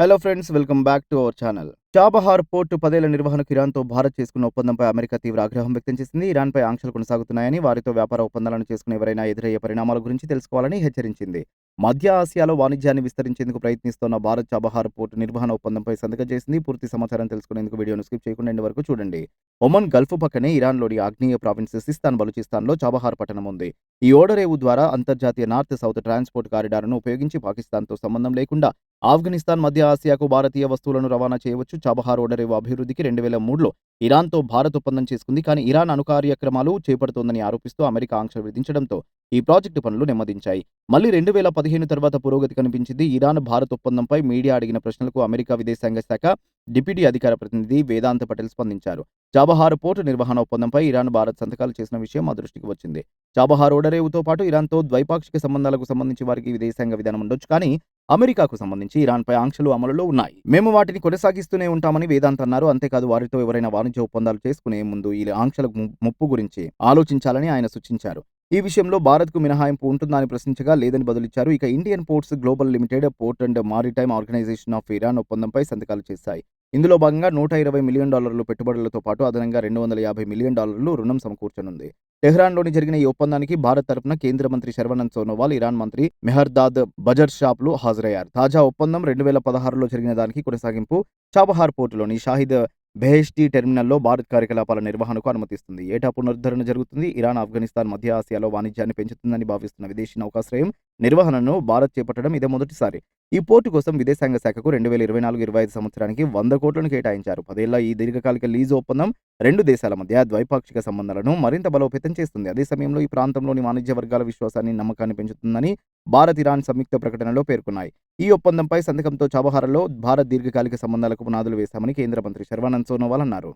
Hello friends welcome back to our channel Chabahar port పదేళ్ళ నిర్వహణకు ఇరాన్తో భారత్ చేసుకున్న ఒప్పందంపై అమెరికా తీవ్ర ఆగ్రహం వ్యక్తం చేసింది. ఇరాన్పై ఆంక్షలు కొనసాగుతున్నాయని వారితో వ్యాపార ఒప్పందాలను చేసుకునే ఎవరైనా ఎదురయ్యే పరిణామాల గురించి తెలుసుకోవాలని హెచ్చరించింది. మధ్య ఆసియాలో వాణిజ్యాన్ని విస్తరించేందుకు ప్రయత్నిస్తున్న భారత్ చబహార్ పోర్టు నిర్వహణ ఒప్పందంపై సంతకం చేసింది. పూర్తి సమాచారం తెలుసుకునేందుకు వీడియోను స్కిప్ చేయకుండా వరకు చూడండి. ఒమన్ గల్ఫ్ పక్కనే ఇరాన్లోని ఆగ్నేయ ప్రావిన్స్ సిస్తాన్ బలూచిస్తాన్లో చబహార్ పట్టణం ఉంది. ఈ ఓడరేవు ద్వారా అంతర్జాతీయ నార్త్ సౌత్ ట్రాన్స్పోర్ట్ కారిడార్ను ఉపయోగించి పాకిస్తాన్తో సంబంధం లేకుండా ఆఫ్ఘనిస్తాన్ మధ్య ఆసియాకు భారతీయ వస్తువులను రవాణా చేయవచ్చు. చాబహార్ ఓడరేవు అభివృద్ధికి రెండు వేల మూడులో ఇరాన్తో భారత్ ఒప్పందం చేసుకుంది. కానీ ఇరాన్ అణు కార్యక్రమాలు చేపడుతోందని ఆరోపిస్తూ అమెరికా ఆంక్షలు విధించడంతో ఈ ప్రాజెక్టు పనులు నెమ్మదించాయి. మళ్ళీ రెండు వేల పదిహేను తర్వాత పురోగతి కనిపించింది. ఇరాన్ భారత్ ఒప్పందంపై మీడియా అడిగిన ప్రశ్నలకు అమెరికా విదేశాంగ శాఖ డిప్యూటీ అధికార ప్రతినిధి వేదాంత పటేల్ స్పందించారు. చాబహార్ పోర్టు నిర్వహణ ఒప్పందంపై ఇరాన్ భారత్ సంతకాలు చేసిన విషయం మా దృష్టికి వచ్చింది. చాబహార్ ఓడరేవుతో పాటు ఇరాన్తో ద్వైపాక్షిక సంబంధాలకు సంబంధించి వారికి విదేశాంగ విధానం ఉండొచ్చు. కానీ అమెరికాకు సంబంధించి ఇరాన్పై ఆంక్షలు అమలులో ఉన్నాయి. మేము వాటిని కొనసాగిస్తూనే ఉంటామని వేదాంత్ అన్నారు. అంతేకాదు వారితో ఎవరైనా వాణిజ్య ఒప్పందాలు చేసుకునే ముందు ఈ ఆంక్షల ముప్పు గురించి ఆలోచించాలని ఆయన సూచించారు. ఈ విషయంలో భారత్కు మినహాయింపు ఉంటుందా అని ప్రశ్నించగా లేదని బదులిచ్చారు. ఇక Indian ports global limited port and maritime organization of Iran ఒప్పందంపై సంతకాలు చేశాయి. ఇందులో భాగంగా నూట ఇరవై మిలియన్ డాలర్లు పెట్టుబడులతో పాటు అదనంగా రెండు వందల యాభై మిలియన్ డాలర్లు రుణం సమకూర్చనుంది. టెహ్రాన్లోని జరిగిన ఈ ఒప్పందానికి భారత్ తరపున కేంద్ర మంత్రి శర్వానంద్ సోనోవాల్ ఇరాన్ మంత్రి మెహర్దాద్ బజర్ షాప్లు హాజరయ్యారు. తాజా ఒప్పందం రెండు వేల పదహారులో జరిగిన దానికి కొనసాగింపు చాబహార్ పోర్టులోని షాహిద్ బెహెష్టీ టెర్మినల్లో భారత్ కార్యకలాపాల నిర్వహణకు అనుమతిస్తుంది. ఏటా పునరుద్ధరణ జరుగుతుంది. ఇరాన్ ఆఫ్ఘనిస్తాన్ మధ్య ఆసియాలో వాణిజ్యాన్ని పెంచుతుందని భావిస్తున్న విదేశీ నౌకాశ్రయం నిర్వహణను భారత్ చేపట్టడం ఇదే మొదటిసారి. ఈ పోర్టు కోసం విదేశాంగ శాఖకు రెండు వేల ఇరవై నాలుగు ఇరవై ఐదు సంవత్సరానికి వంద కోట్లను కేటాయించారు. పదేళ్ళ ఈ దీర్ఘకాలిక లీజు ఒప్పందం రెండు దేశాల మధ్య ద్వైపాక్షిక సంబంధాలను మరింత బలోపేతం చేస్తుంది. అదే సమయంలో ఈ ప్రాంతంలోని వాణిజ్య వర్గాల విశ్వాసాన్ని నమ్మకాన్ని పెంచుతుందని భారత్ ఇరాన్ సంయుక్త ప్రకటనలో పేర్కొన్నాయి. ఈ ఒప్పందంపై సంతకంతో చబహార్లో భారత్ దీర్ఘకాలిక సంబంధాలకు పునాదులు వేశామని కేంద్ర మంత్రి శర్వానంద్ సోనోవాల్ అన్నారు.